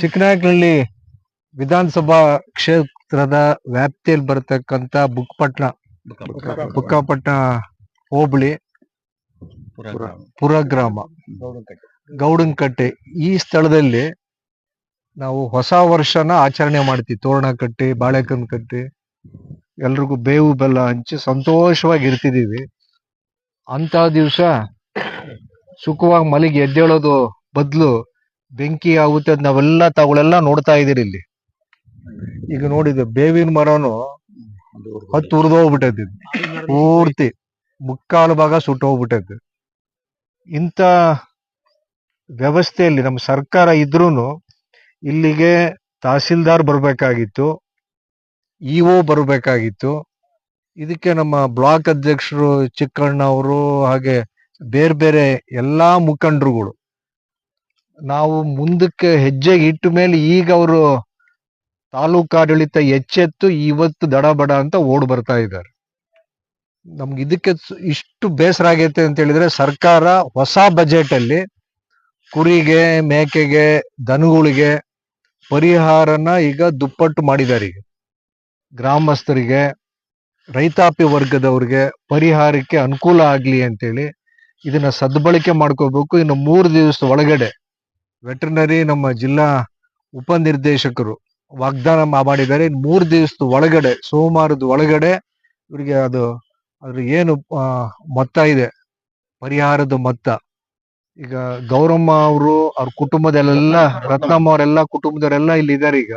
ಚಿಕ್ಕನಾಯಕನಹಳ್ಳಿ ವಿಧಾನಸಭಾ ಕ್ಷೇತ್ರದ ವ್ಯಾಪ್ತಿಯಲ್ಲಿ ಬರತಕ್ಕಂತ ಬುಕ್ಪಟ್ನ ಬುಕ್ಕಾಪಟ್ನ ಹೋಬಳಿ, ಪುರಗ್ರಾಮ, ಗೌಡನಕಟ್ಟೆ. ಈ ಸ್ಥಳದಲ್ಲಿ ನಾವು ಹೊಸ ವರ್ಷನ ಆಚರಣೆ ಮಾಡ್ತೀವಿ. ತೋರಣ ಕಟ್ಟಿ ಬಾಳೆಕನ್ ಕಟ್ಟಿ ಎಲ್ರಿಗೂ ಬೇವು ಬೆಲ್ಲ ಹಂಚಿ ಸಂತೋಷವಾಗಿ ಇರ್ತಿದೀವಿ ಅಂತ ದಿವಸ ಸುಖವಾಗಿ ಮಲಿಗೆ ಎದ್ದೇಳೋದು ಬದಲು ಬೆಂಕಿ ಆಗುತ್ತೆ ನಾವೆಲ್ಲ ತಾವುಗಳೆಲ್ಲ ನೋಡ್ತಾ ಇದೀರಿ ಇಲ್ಲಿ. ಈಗ ನೋಡಿದ ಬೇವಿನ ಮರನು ಹತ್ತು ಉರಿದೋಗ್ಬಿಟ್ಟೈತಿ ಪೂರ್ತಿ ಮುಕ್ಕಾಲು ಭಾಗ ಸುಟ್ಟೋಗ್ಬಿಟ್ಟೈತಿ ಇಂಥ ವ್ಯವಸ್ಥೆಯಲ್ಲಿ ನಮ್ಮ ಸರ್ಕಾರ ಇದ್ರೂ ಇಲ್ಲಿಗೆ ತಹಸೀಲ್ದಾರ್ ಬರಬೇಕಾಗಿತ್ತು, ಇ ಒ ಬರಬೇಕಾಗಿತ್ತು. ಇದಕ್ಕೆ ನಮ್ಮ ಬ್ಲಾಕ್ ಅಧ್ಯಕ್ಷರು ಚಿಕ್ಕಣ್ಣ ಅವರು ಹಾಗೆ ಬೇರೆ ಬೇರೆ ಎಲ್ಲಾ ಮುಖಂಡರುಗಳು ನಾವು ಮುಂದಕ್ಕೆ ಹೆಜ್ಜೆ ಇಟ್ಟ ಮೇಲೆ ಈಗ ಅವರು ತಾಲೂಕಾಡಳಿತ ಎಚ್ಚೆತ್ತು ಇವತ್ತು ದಡಬಡ ಅಂತ ಓಡ್ ಬರ್ತಾ ಇದ್ದಾರೆ. ನಮ್ಗೆ ಇದಕ್ಕೆ ಇಷ್ಟು ಬೇಸರ ಆಗೈತೆ ಅಂತ ಹೇಳಿದ್ರೆ ಸರ್ಕಾರ ಹೊಸ ಬಜೆಟ್ ಅಲ್ಲಿ ಕುರಿಗೆ, ಮೇಕೆಗೆ, ದನಗಳಿಗೆ ಪರಿಹಾರನ ಈಗ ದುಪ್ಪಟ್ಟು ಮಾಡಿದ್ದಾರೆ ಈಗ. ಗ್ರಾಮಸ್ಥರಿಗೆ, ರೈತಾಪಿ ವರ್ಗದವ್ರಿಗೆ ಪರಿಹಾರಕ್ಕೆ ಅನುಕೂಲ ಆಗ್ಲಿ ಅಂತೇಳಿ ಇದನ್ನ ಸದ್ಬಳಕೆ ಮಾಡ್ಕೋಬೇಕು. ಇನ್ನು ಮೂರು ದಿವಸ ಒಳಗಡೆ ವೆಟರ್ನರಿ ನಮ್ಮ ಜಿಲ್ಲಾ ಉಪನಿರ್ದೇಶಕರು ವಾಗ್ದಾನ ಮಾಡಿದ್ದಾರೆ. ಮೂರು ದಿವಸದ ಒಳಗಡೆ, ಸೋಮವಾರದ ಒಳಗಡೆ ಇವರಿಗೆ ಅದು, ಅದ್ರ ಏನು ಮೊತ್ತ ಇದೆ. ಪರಿಹಾರದ ಮೊತ್ತ. ಈಗ ಗೌರಮ್ಮ ಅವರು, ಅವ್ರ ಕುಟುಂಬದಲ್ಲೆಲ್ಲ, ರತ್ನಮ್ಮ ಅವರೆಲ್ಲ ಕುಟುಂಬದವರೆಲ್ಲ ಇಲ್ಲಿ ಇದ್ದಾರೆ ಈಗ.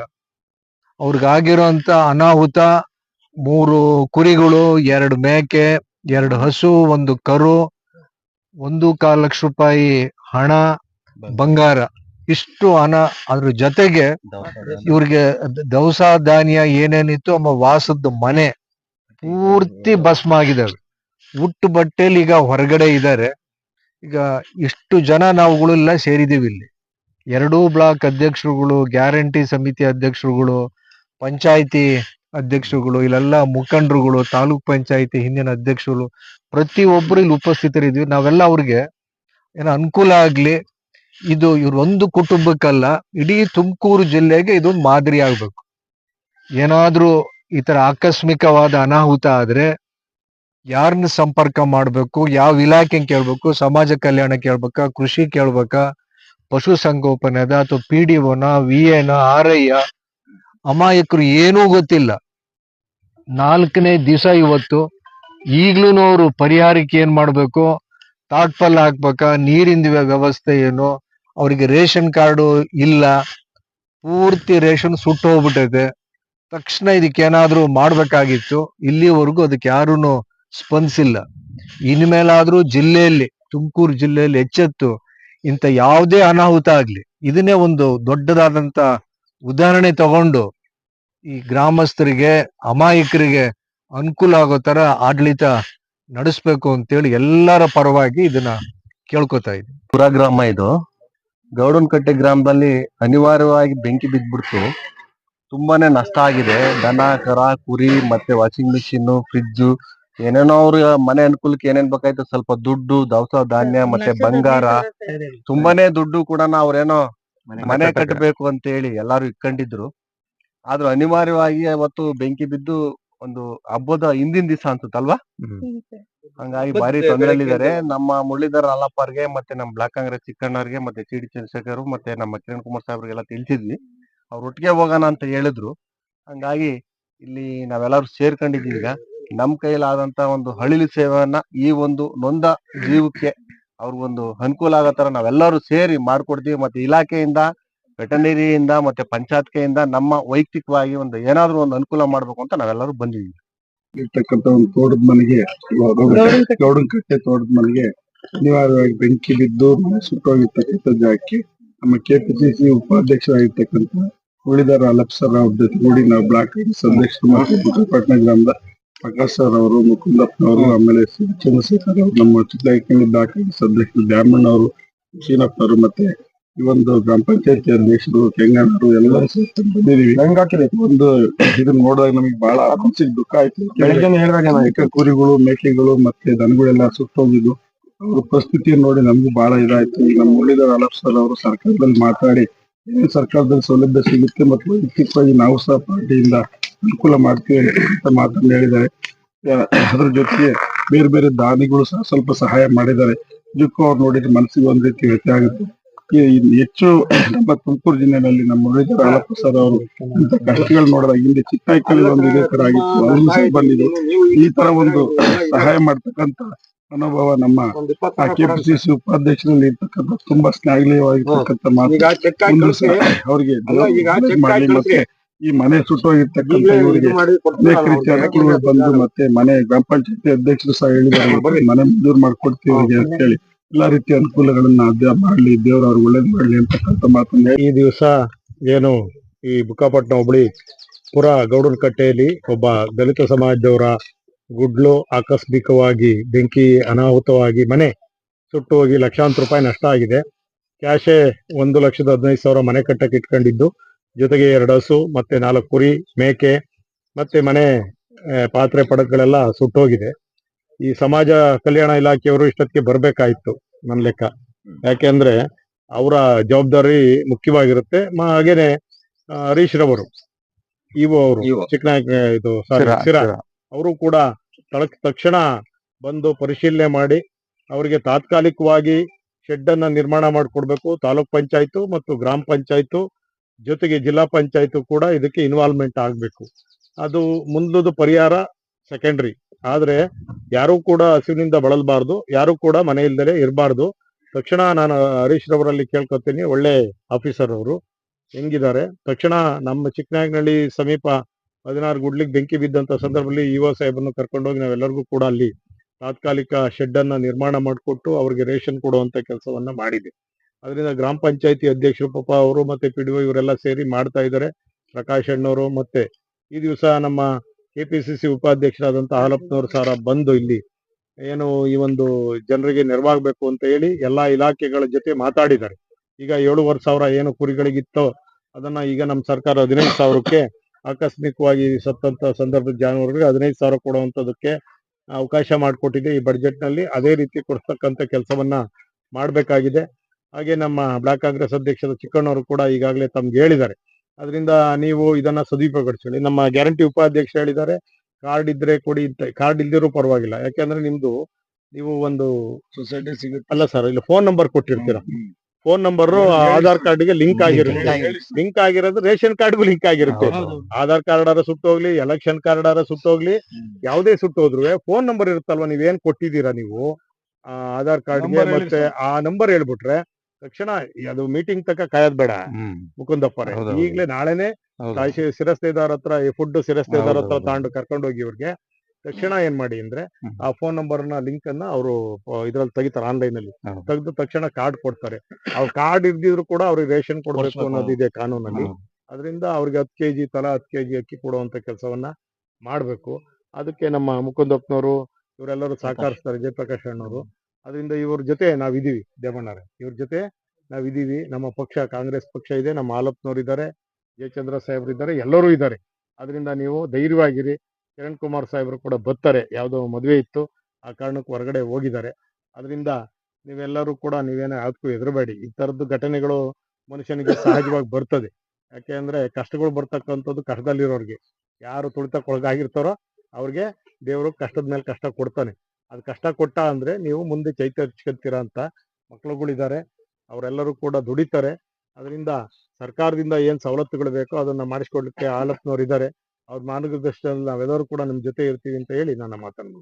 ಅವ್ರಿಗಾಗಿರುವಂತ ಅನಾಹುತ, ಮೂರು ಕುರಿಗಳು, ಎರಡು ಮೇಕೆ, ಎರಡು ಹಸು, ಒಂದು ಕರು, ಒಂದು ಕಾಲು ಲಕ್ಷ ರೂಪಾಯಿ ಹಣ ಬಂಗಾರ. ಇಷ್ಟು ಹಣ ಅದ್ರ ಜೊತೆಗೆ ಇವ್ರಿಗೆ ದವಸ ಧಾನ್ಯ ಏನೇನಿತ್ತು ಅಮ್ಮ ವಾಸದ ಮನೆ ಪೂರ್ತಿ ಭಸ್ಮ ಆಗಿದ್ದಾರೆ ಹುಟ್ಟು ಬಟ್ಟೆಲಿ ಈಗ ಹೊರಗಡೆ ಇದ್ದಾರೆ. ಈಗ ಇಷ್ಟು ಜನ ನಾವುಗಳೆಲ್ಲ ಸೇರಿದೀವಿ ಇಲ್ಲಿ. ಎರಡೂ ಬ್ಲಾಕ್ ಅಧ್ಯಕ್ಷರುಗಳು ಗ್ಯಾರಂಟಿ ಸಮಿತಿ ಅಧ್ಯಕ್ಷರುಗಳು ಪಂಚಾಯಿತಿ ಅಧ್ಯಕ್ಷರುಗಳು ಇಲ್ಲೆಲ್ಲ ಮುಖಂಡರುಗಳು ತಾಲೂಕ್ ಪಂಚಾಯಿತಿ ಹಿಂದಿನ ಅಧ್ಯಕ್ಷರುಗಳು ಪ್ರತಿ ಒಬ್ರು ಇಲ್ಲಿ ಉಪಸ್ಥಿತರಿದ್ವಿ ನಾವೆಲ್ಲ ಅವ್ರಿಗೆ ಏನೋ ಅನುಕೂಲ ಆಗ್ಲಿ ಇದು ಇವ್ರ ಒಂದು ಕುಟುಂಬಕ್ಕಲ್ಲ, ಇಡೀ ತುಮಕೂರು ಜಿಲ್ಲೆಗೆ ಇದೊಂದು ಮಾದರಿ ಆಗ್ಬೇಕು. ಏನಾದ್ರೂ ಈ ತರ ಆಕಸ್ಮಿಕವಾದ ಅನಾಹುತ ಆದ್ರೆ ಯಾರನ್ನ ಸಂಪರ್ಕ ಮಾಡ್ಬೇಕು, ಯಾವ ಇಲಾಖೆ ಕೇಳ್ಬೇಕು, ಸಮಾಜ ಕಲ್ಯಾಣ ಕೇಳ್ಬೇಕಾ, ಕೃಷಿ ಕೇಳ್ಬೇಕಾ, ಪಶು ಸಂಗೋಪನೆದ ಅಥವಾ ಪಿ ಡಿ ಒನ, ವಿ ಎನ, ಆರ್ ಐ ಅಮಾಯಕರು ಏನೂ ಗೊತ್ತಿಲ್ಲ. ನಾಲ್ಕನೇ ದಿವಸ ಇವತ್ತು ಈಗ್ಲೂ ಅವರು ಪರಿಹಾರಕ್ಕೆ ಏನ್ ಮಾಡ್ಬೇಕು? ತಾಟ್ಪಲ್ ಹಾಕ್ಬೇಕಾ ನೀರಿನ ವ್ಯವಸ್ಥೆ ಏನು? ಅವರಿಗೆ ರೇಷನ್ ಕಾರ್ಡು ಇಲ್ಲ. ಪೂರ್ತಿ ರೇಷನ್ ಸುಟ್ಟು ಹೋಗ್ಬಿಟ್ಟೈತೆ. ತಕ್ಷಣ ಇದಕ್ಕೇನಾದ್ರೂ ಮಾಡ್ಬೇಕಾಗಿತ್ತು. ಇಲ್ಲಿವರೆಗೂ ಅದಕ್ಕೆ ಯಾರೂನು ಸ್ಪಂದಿಸಿಲ್ಲ. ಇನ್ಮೇಲಾದ್ರೂ ಜಿಲ್ಲೆಯಲ್ಲಿ, ತುಮಕೂರು ಜಿಲ್ಲೆಯಲ್ಲಿ ಎಚ್ಚೆತ್ತು. ಇಂಥ ಯಾವುದೇ ಅನಾಹುತ ಆಗ್ಲಿ, ಇದನ್ನೇ ಒಂದು ದೊಡ್ಡದಾದಂತ ಉದಾಹರಣೆ ತಗೊಂಡು ಈ ಗ್ರಾಮಸ್ಥರಿಗೆ, ಅಮಾಯಕರಿಗೆ ಅನುಕೂಲ ಆಗೋ ತರ ಆಡಳಿತ ನಡೆಸ್ಬೇಕು ಅಂತೇಳಿ ಎಲ್ಲರ ಪರವಾಗಿ ಇದನ್ನ ಕೇಳ್ಕೊತಾ ಪುರ ಗ್ರಾಮ ಇದು. ಗೌಡನಕಟ್ಟೆ ಗ್ರಾಮದಲ್ಲಿ ಅನಿವಾರ್ಯವಾಗಿ ಬೆಂಕಿ ಬಿದ್ದ್ಬಿಡ್ತು. ತುಂಬಾನೇ ನಷ್ಟ ಆಗಿದೆ. ದನ ಕರ ಕುರಿ ಮತ್ತೆ ವಾಷಿಂಗ್ ಮಿಷಿನ್ ಫ್ರಿಡ್ಜ್ ಏನೇನೋ ಅವ್ರ ಮನೆ ಅನುಕೂಲಕ್ಕೆ ಏನೇನ್ ಬೇಕಾಯ್ತು ಸ್ವಲ್ಪ ದುಡ್ಡು ದವಸ ಧಾನ್ಯ ಮತ್ತೆ ಬಂಗಾರ ತುಂಬಾನೇ ದುಡ್ಡು ಕೂಡ ಅವ್ರೇನೋ ಮನೆ ಕಟ್ಟಬೇಕು. ಅಂತ ಹೇಳಿ ಎಲ್ಲಾರು ಇಟ್ಕೊಂಡಿದ್ರು. ಆದ್ರೂ ಅನಿವಾರ್ಯವಾಗಿ ಅವತ್ತು ಬೆಂಕಿ ಬಿದ್ದು ಒಂದು ಹಬ್ಬದ ಹಿಂದಿನ ದಿವಸ ಅನ್ಸುತ್ತಲ್ವಾ? ಹಂಗಾಗಿ ಬಾರಿ ತೊಂದರೆಯಲ್ಲಿದ್ದಾರೆ. ನಮ್ಮ ಮುರಳೀಧರ್ ಅಲ್ಲಪ್ಪರ್ಗೆ ಮತ್ತೆ ನಮ್ಮ ಬ್ಲಾಕ್ ಕಾಂಗ್ರೆಸ್ ಚಿಕ್ಕಣ್ಣವ್ರಿಗೆ ಮತ್ತೆ ಸಿ ಡಿ ಚಂದ್ರಶೇಖರ್ ಮತ್ತೆ ನಮ್ಮ ಕಿರಣ್ ಕುಮಾರ್ ಸಾಹೇಬ್ರಿಗೆಲ್ಲ ತಿಳಿಸಿದ್ವಿ. ಅವ್ರ ಒಟ್ಟಿಗೆ ಹೋಗೋಣ ಅಂತ ಹೇಳಿದ್ರು. ಹಂಗಾಗಿ ಇಲ್ಲಿ ನಾವೆಲ್ಲರೂ ಸೇರ್ಕೊಂಡಿದ್ದೀವಿ ಈಗ. ನಮ್ ಕೈಲಾದಂತ ಒಂದು ಹಳಿಲಿ ಸೇವೆಯನ್ನ ಈ ಒಂದು ನೊಂದ ಜೀವಕ್ಕೆ ಅವ್ರಿಗೊಂದು ಅನುಕೂಲ ಆಗೋ ತರ ನಾವೆಲ್ಲರೂ ಸೇರಿ ಮಾಡ್ಕೊಡ್ತೀವಿ. ಮತ್ತೆ ಇಲಾಖೆಯಿಂದ ವೆಟನರಿಯಿಂದ ಮತ್ತೆ ಪಂಚಾಯತ್ಕೆಯಿಂದ ನಮ್ಮ ವೈಯಕ್ತಿಕವಾಗಿ ಒಂದು ಏನಾದ್ರೂ ಒಂದು ಅನುಕೂಲ ಮಾಡ್ಬೇಕು ಅಂತ ನಾವೆಲ್ಲರೂ ಬಂದಿದ್ದೀವಿ. ಇರ್ತಕ್ಕಂಥ ಒಂದು ತೋಟದ ಮನೆಗೆ ಗೌಡನ್ ಕಟ್ಟೆ ತೋಟದ ಮನೆಗೆ ಅನಿವಾರ್ಯವಾಗಿ ಬೆಂಕಿ ಬಿದ್ದು ಮನೆ ಸುಟ್ಟೋಗಿರ್ತಕ್ಕಂಥ ಜಾಗಕ್ಕೆ ನಮ್ಮ ಕೆಪಿಸಿಸಿ ಉಪಾಧ್ಯಕ್ಷರಾಗಿರ್ತಕ್ಕಂಥ ಉಳಿದಾರ ಅಲಪ್ ಸರ್ ಅವ್ರ ಜೊತೆಗೂಡಿ ನಾವು ಬ್ಲಾಕ್ ಅಧ್ಯಕ್ಷ ಮತ್ತು ಬುಕ್ಕಪಟ್ಟಣ ಗ್ರಾಮದ ಪ್ರಕಾಶ್ ಸರ್ ಅವರು ಮುಕುಂದಪ್ಪನವರು ಆಮೇಲೆ. ಚಂದ್ರಶೇಖರ್ ಅವರು ನಮ್ಮ ಚಿತ್ರ ಬ್ಲಾಕ್ ಕಾಂಗ್ರೆಸ್ ಅಧ್ಯಕ್ಷರು ದ್ಯಾಮಣ್ಣ ಅವರು ಶೀನಪ್ಪನವರು ಮತ್ತೆ ಈ ಒಂದು ಗ್ರಾಮ ಪಂಚಾಯತಿ ಅಧ್ಯಕ್ಷರು, ಕೆಂಗಣ್ಣರು ಎಲ್ಲರೂ ಸೇರ್ಕೊಂಡು ಬಂದಿದೀವಿ ಒಂದು ಇದನ್ನ ನೋಡಿದಾಗ ನಮಗೆ ಬಹಳ ಮನಸ್ಸಿಗೆ ದುಃಖ ಆಯ್ತು. ಅನೇಕ ಕುರಿಗಳು, ಮೇಕೆಗಳು ಮತ್ತೆ ದನಗಳೆಲ್ಲ ಸುಟ್ಟೋಗಿದ್ದು, ಅವ್ರ ಪರಿಸ್ಥಿತಿಯನ್ನು ನೋಡಿ ನಮಗೂ ಬಹಳ ಇದಾಯ್ತು. ಈಗ ನಮ್ಮ ಉಳಿದ ಅಲಪ್ ಸರ್ ಅವರು ಸರ್ಕಾರದಲ್ಲಿ ಮಾತಾಡಿ ಏನೇನು ಸರ್ಕಾರದಲ್ಲಿ ಸೌಲಭ್ಯ ಸಿಗುತ್ತೆ ಮತ್ತು ವೈಯಕ್ತಿಕವಾಗಿ ನಾವು ಸಹ ಪಾರ್ಟಿಯಿಂದ ಅನುಕೂಲ ಮಾಡ್ತೀವಿ ಅಂತ ಮಾತನ್ನು ಹೇಳಿದ್ದಾರೆ. ಅದ್ರ ಜೊತೆಗೆ ಬೇರೆ ಬೇರೆ ದಾನಿಗಳು ಸಹ ಸ್ವಲ್ಪ ಸಹಾಯ ಮಾಡಿದ್ದಾರೆ. ಇದಕ್ಕೂ ಅವ್ರು ನೋಡಿದ್ರೆ ಮನಸ್ಸಿಗೆ ಒಂದ್ ರೀತಿ ವ್ಯತ್ಯ ಆಗುತ್ತೆ. ಹೆಚ್ಚು ನಮ್ಮ ತುಮಕೂರು ಜಿಲ್ಲೆಯಲ್ಲಿ ನಮ್ಮ ಮುರಳೀಧರ ಅಳಪ್ಪ ಸರ್ ಅವರು ಇಂಥ ಕಷ್ಟಗಳು ನೋಡಿದಾಗ ಹಿಂದೆ ಚಿಕ್ಕಾಯ್ಕಲ್ಲಿ ಒಂದು ಇದೇ ತರ ಆಗಿತ್ತು. ಅವರು ಸಹ ಬಂದಿದ್ರು ಈ ತರ ಒಂದು ಸಹಾಯ ಮಾಡ್ತಕ್ಕಂತ ಅನುಭವ ನಮ್ಮ ಕೆಪಿಸಿಸಿ ಉಪಾಧ್ಯಕ್ಷರಲ್ಲಿ ಇರ್ತಕ್ಕಂಥ ತುಂಬಾ ಶ್ಲಾಘನೀಯವಾಗಿರ್ತಕ್ಕಂಥ ಮಾತು ಅವ್ರಿಗೆ ಮಾಡಿ ಮತ್ತೆ ಈ ಮನೆ ಸುಟ್ಟೋಗಿರ್ತಕ್ಕಂಥ ಇವರಿಗೆ ಅನೇಕ ರೀತಿಯ ಅನುಕೂಲಗಳು ಬಂದು ಮತ್ತೆ ಮನೆ ಗ್ರಾಮ ಪಂಚಾಯತಿ ಅಧ್ಯಕ್ಷರು ಸಹ ಹೇಳಿದ್ದಾರೆ. ಮನೆ ಮಂಜೂರು ಮಾಡ್ಕೊಡ್ತೀವಿ ಅಂತ ಹೇಳಿ. ಎಲ್ಲಾ ರೀತಿಯ ಅನುಕೂಲಗಳನ್ನ ಮಾಡ್ಲಿ, ದೇವರು ಅವ್ರಿಗೆ ಒಳ್ಳೇದ್ ಮಾಡ್ಲಿ ಅಂತಕ್ಕಂಥ ಮಾತನ್ನ ಈ ದಿವಸ ಏನು ಈ ಬುಕ್ಕಾಪಟ್ಟಣ ಹೋಬಳಿ ಪುರ ಗೌಡನಕಟ್ಟೆಯಲ್ಲಿ ಒಬ್ಬ ದಲಿತ ಸಮಾಜದವರ ಗುಡ್ಲು ಆಕಸ್ಮಿಕವಾಗಿ ಬೆಂಕಿ ಅನಾಹುತವಾಗಿ ಮನೆ ಸುಟ್ಟು ಹೋಗಿ ಲಕ್ಷಾಂತರ ರೂಪಾಯಿ ನಷ್ಟ ಆಗಿದೆ. ಕ್ಯಾಶೆ ಒಂದು ಲಕ್ಷದ ಹದಿನೈದು ಸಾವಿರ ಮನೆ ಕಟ್ಟಕ್ಕೆ ಇಟ್ಕೊಂಡಿದ್ದು. ಜೊತೆಗೆ ಎರಡು ಹಸು, ಮತ್ತೆ ನಾಲ್ಕು ಕುರಿ, ಮೇಕೆ, ಮತ್ತೆ ಮನೆ ಪಾತ್ರೆ ಪಡಕ್ಗಳೆಲ್ಲ ಸುಟ್ಟೋಗಿದೆ ಈ ಸಮಾಜ ಕಲ್ಯಾಣ ಇಲಾಖೆಯವರು ಇಷ್ಟಕ್ಕೆ ಬರ್ಬೇಕಾಯ್ತು. ನನ್ನ ಲೆಕ್ಕ. ಯಾಕೆಂದ್ರೆ ಅವರ ಜವಾಬ್ದಾರಿ ಮುಖ್ಯವಾಗಿರುತ್ತೆ. ಮ- ಹಾಗೇನೆ ಆ, ಹರೀಶ್ ರವರು ಇವು ಅವರು ಚಿಕ್ಕನಾಯಕ ಇದು ಸಾರಿ ಸಿರಾ ಅವರು ಕೂಡ ತಳಕ್ ತಕ್ಷಣ ಬಂದು ಪರಿಶೀಲನೆ ಮಾಡಿ ಅವರಿಗೆ ತಾತ್ಕಾಲಿಕವಾಗಿ ಶೆಡ್ ಅನ್ನ ನಿರ್ಮಾಣ ಮಾಡಿಕೊಡ್ಬೇಕು. ತಾಲೂಕ್ ಪಂಚಾಯತ್ ಮತ್ತು ಗ್ರಾಮ ಪಂಚಾಯತ್ ಜೊತೆಗೆ ಜಿಲ್ಲಾ ಪಂಚಾಯತ್ ಕೂಡ ಇದಕ್ಕೆ ಇನ್ವಾಲ್ವ್ಮೆಂಟ್ ಆಗಬೇಕು. ಅದು ಮುಂದದು ಪರಿಹಾರ ಸೆಕೆಂಡ್ರಿ ಆದ್ರೆ ಯಾರು ಕೂಡ ಹಸಿವಿನಿಂದ ಬಳಲಬಾರ್ದು, ಯಾರು ಕೂಡ ಮನೆ ಇಲ್ದಲೆ ಇರಬಾರ್ದು. ತಕ್ಷಣ ನಾನು ಹರೀಶ್ ರವರಲ್ಲಿ ಕೇಳ್ಕೊತೀನಿ, ಒಳ್ಳೆ ಆಫೀಸರ್ ಅವರು, ಹೆಂಗಿದ್ದಾರೆ? ತಕ್ಷಣ ನಮ್ಮ ಚಿಕ್ಕನಾಯಕನಹಳ್ಳಿ ಸಮೀಪ ಹದಿನಾರು ಗುಡ್ಲಿಗೆ ಬೆಂಕಿ ಬಿದ್ದಂತ ಸಂದರ್ಭದಲ್ಲಿ ಯುವ ಸಾಹೇಬನ್ನು ಕರ್ಕೊಂಡೋಗಿ ನಾವೆಲ್ಲರಿಗೂ ಕೂಡ ಅಲ್ಲಿ ತಾತ್ಕಾಲಿಕ ಶೆಡ್ ಅನ್ನ ನಿರ್ಮಾಣ ಮಾಡಿಕೊಟ್ಟು ಅವ್ರಿಗೆ ರೇಷನ್ ಕೊಡುವಂತ ಕೆಲಸವನ್ನ ಮಾಡಿದೆ ಅದರಿಂದ ಗ್ರಾಮ ಪಂಚಾಯತಿ ಅಧ್ಯಕ್ಷರು ಪಾಪ ಅವರು ಮತ್ತೆ ಪಿ ಇವರೆಲ್ಲ ಸೇರಿ ಮಾಡ್ತಾ ಇದ್ದಾರೆ. ಪ್ರಕಾಶ್ ಅಣ್ಣವರು ಮತ್ತೆ ಈ ದಿವಸ ನಮ್ಮ ಕೆಪಿಸಿಸಿ ಉಪಾಧ್ಯಕ್ಷರಾದಂತ ಹಾಲಪ್ಪನವರು ಸಾರ ಬಂದು ಇಲ್ಲಿ ಏನು ಈ ಒಂದು ಜನರಿಗೆ ನೆರವಾಗಬೇಕು ಅಂತ ಹೇಳಿ ಎಲ್ಲಾ ಇಲಾಖೆಗಳ ಜೊತೆ ಮಾತಾಡಿದ್ದಾರೆ. ಈಗ ಏಳುವರೆ ಸಾವಿರ ಏನು ಕುರಿಗಳಿಗಿತ್ತೋ ಅದನ್ನ ಈಗ ನಮ್ಮ ಸರ್ಕಾರ ಹದಿನೈದು ಸಾವಿರಕ್ಕೆ ಆಕಸ್ಮಿಕವಾಗಿ ಸತ್ತಂತ ಸಂದರ್ಭದ ಜಾನುವಾರುಗಳಿಗೆ ಹದಿನೈದು ಸಾವಿರ ಕೊಡುವಂತದಕ್ಕೆ ಅವಕಾಶ ಮಾಡಿಕೊಟ್ಟಿದೆ. ಈ ಬಜೆಟ್ನಲ್ಲಿ ಅದೇ ರೀತಿ ಕೊಡ್ತಕ್ಕಂತ ಕೆಲಸವನ್ನ ಮಾಡಬೇಕಾಗಿದೆ. ಹಾಗೆ ನಮ್ಮ ಬ್ಲಾಕ್ ಕಾಂಗ್ರೆಸ್ ಅಧ್ಯಕ್ಷರ ಚಿಕ್ಕಣ್ಣವರು ಕೂಡ ಈಗಾಗಲೇ ತಮ್ಗೆ ಹೇಳಿದ್ದಾರೆ. ಅದರಿಂದ ನೀವು ಇದನ್ನ ಸದುಪಯೋಗಪಡಿಸ್ಕೊಳ್ಳಿ. ನಮ್ಮ ಗ್ಯಾರಂಟಿ ಉಪಾಧ್ಯಕ್ಷ ಹೇಳಿದ್ದಾರೆ ಕಾರ್ಡ್ ಇದ್ರೆ ಕೊಡಿ ಅಂತ. ಕಾರ್ಡ್ ಇಲ್ದಿರೂ ಪರವಾಗಿಲ್ಲ. ಯಾಕೆಂದ್ರೆ ನಿಮ್ದು ನೀವು ಒಂದು ಸೊಸೈಟಿ ಸಿಗುತ್ತೆ. ಅಲ್ಲ ಸರ್ ಇಲ್ಲಿ ಫೋನ್ ನಂಬರ್ ಕೊಟ್ಟಿರ್ತೀರಾ? ಫೋನ್ ನಂಬರ್ ಆಧಾರ್ ಕಾರ್ಡ್ಗೆ ಲಿಂಕ್ ಆಗಿರುತ್ತೆ. ಲಿಂಕ್ ಆಗಿರೋದು ರೇಷನ್ ಕಾರ್ಡ್ಗೂ ಲಿಂಕ್ ಆಗಿರುತ್ತೆ. ಆಧಾರ್ ಕಾರ್ಡ್ ಆರ ಸುಟ್ಟೋಗ್ಲಿ ಎಲೆಕ್ಷನ್ ಕಾರ್ಡ್ ಆರ ಸುಟ್ಟೋಗ್ಲಿ ಯಾವುದೇ ಸುಟ್ಟೋದ್ರು ಫೋನ್ ನಂಬರ್ ಇರುತ್ತಲ್ವಾ? ನೀವೇನ್ ಕೊಟ್ಟಿದ್ದೀರಾ ನೀವು? ಆಧಾರ್ ಕಾರ್ಡ್ಗೆ ಮತ್ತೆ ಆ ನಂಬರ್ ಹೇಳ್ಬಿಟ್ರೆ ತಕ್ಷಣ ಅದು ಮೀಟಿಂಗ್ ತಕ್ಕ ಕಾಯೋದ್ ಬೇಡ. ಮುಕುಂದಪ್ಪರೇ ಈಗಲೇ ಈಗ್ಲೇ ನಾಳೆನೆ ಕಾಶಿ ಶಿರಸ್ತೇದಾರ್ ಹತ್ರ ಈ ಫುಡ್ ಶಿರಸ್ತೇದಾರ್ ಹತ್ರ. ತಗೊಂಡು ಕರ್ಕೊಂಡೋಗಿ ಇವ್ರಿಗೆ. ತಕ್ಷಣ ಏನ್ ಮಾಡಿ ಅಂದ್ರೆ ಹ್ಮ್. ಆ ಫೋನ್ ನಂಬರ್ನ ಲಿಂಕ್ ಅನ್ನ ಅವರು ಇದ್ರಲ್ಲಿ ತೆಗಿತಾರೆ ಆನ್ಲೈನ್ ಅಲ್ಲಿ. ಹೌದು. ತೆಗೆದ ತಕ್ಷಣ ಕಾರ್ಡ್ ಕೊಡ್ತಾರೆ. ಅವ್ರ ಕಾರ್ಡ್ ಇರ್ದಿದ್ರು ಕೂಡ ಅವ್ರಿಗೆ ರೇಷನ್ ಕೊಡ್ಬೇಕು ಕೊಡ್ಸ್ಬೇಕು. ಅನ್ನೋದಿದೆ ಕಾನೂನಲ್ಲಿ. ಅದರಿಂದ ಅವ್ರಿಗೆ ಹತ್ತು ಕೆಜಿ ತಲಾ ಹತ್ತು ಕೆಜಿ ಅಕ್ಕಿ ಕೊಡುವಂತ ಕೆಲಸವನ್ನ ಮಾಡ್ಬೇಕು. ಅದಕ್ಕೆ ನಮ್ಮ ಮುಕುಂದಪ್ಪನವರು ಇವರೆಲ್ಲರೂ ಸಹಕರಿಸ್ತಾರೆ. ಜಯಪ್ರಕಾಶ್ ಅಣ್ಣವರು. ಅದರಿಂದ ಇವ್ರ ಜೊತೆ ನಾವಿದೀವಿ ದೇವಣ್ಣರೇ ಇವ್ರ ಜೊತೆ ನಾವಿದ್ದೀವಿ ನಮ್ಮ ಪಕ್ಷ, ಕಾಂಗ್ರೆಸ್ ಪಕ್ಷ ಇದೆ. ನಮ್ಮ ಆಲಪ್ನವ್ರು ಇದ್ದಾರೆ. ಜಯಚಂದ್ರ ಸಾಹೇಬ್ರು ಇದ್ದಾರೆ. ಎಲ್ಲರೂ ಇದ್ದಾರೆ. ಅದರಿಂದ ನೀವು ಧೈರ್ಯವಾಗಿರಿ. ಕಿರಣ್ ಕುಮಾರ್ ಸಾಹೇಬ್ರು ಕೂಡ ಬರ್ತಾರೆ. ಯಾವುದೋ ಮದುವೆ ಇತ್ತು. ಆ ಕಾರಣಕ್ಕೆ ಹೊರಗಡೆ ಹೋಗಿದ್ದಾರೆ. ಅದರಿಂದ ನೀವೆಲ್ಲರೂ ಕೂಡ ನೀವೇನೋ ಯಾವ್ದಕ್ಕೂ ಹೆದರಬೇಡಿ. ಈ ತರದ್ದು ಘಟನೆಗಳು ಮನುಷ್ಯನಿಗೆ ಸಹಜವಾಗಿ ಬರ್ತದೆ. ಯಾಕೆ ಅಂದ್ರೆ ಕಷ್ಟಗಳು ಬರ್ತಕ್ಕಂಥದ್ದು ಕಷ್ಟದಲ್ಲಿರೋರ್ಗೆ. ಯಾರು ತುಳಿತಕ್ಕೊಳಗಾಗಿರ್ತಾರೋ ಅವ್ರಿಗೆ ದೇವರು ಕಷ್ಟದ ಮೇಲೆ ಕಷ್ಟ ಕೊಡ್ತಾನೆ. ಅದು ಕಷ್ಟ ಕೊಟ್ಟ ಅಂದ್ರೆ ನೀವು ಮುಂದೆ ಚೈತನ್ಯತೀರಾ ಅಂತ ಮಕ್ಳುಗಳಿದ್ದಾರೆ. ಅವರೆಲ್ಲರೂ ಕೂಡ ದುಡಿತಾರೆ. ಅದರಿಂದ ಸರ್ಕಾರದಿಂದ ಏನ್ ಸವಲತ್ತುಗಳು ಬೇಕೋ ಅದನ್ನ ಮಾಡಿಸ್ಕೊಡ್ಲಿಕ್ಕೆ ಆಲತ್ನವ್ರು ಇದ್ದಾರೆ ಅವ್ರ ಮಾರ್ಗದರ್ಶನದಲ್ಲಿ ನಾವೆಲ್ಲರೂ ಕೂಡ ನಿಮ್ ಜೊತೆ ಇರ್ತೀವಿ ಅಂತ ಹೇಳಿ ನನ್ನ ಮಾತನ್ನು ಮುಗಿಸ್ತೇನೆ.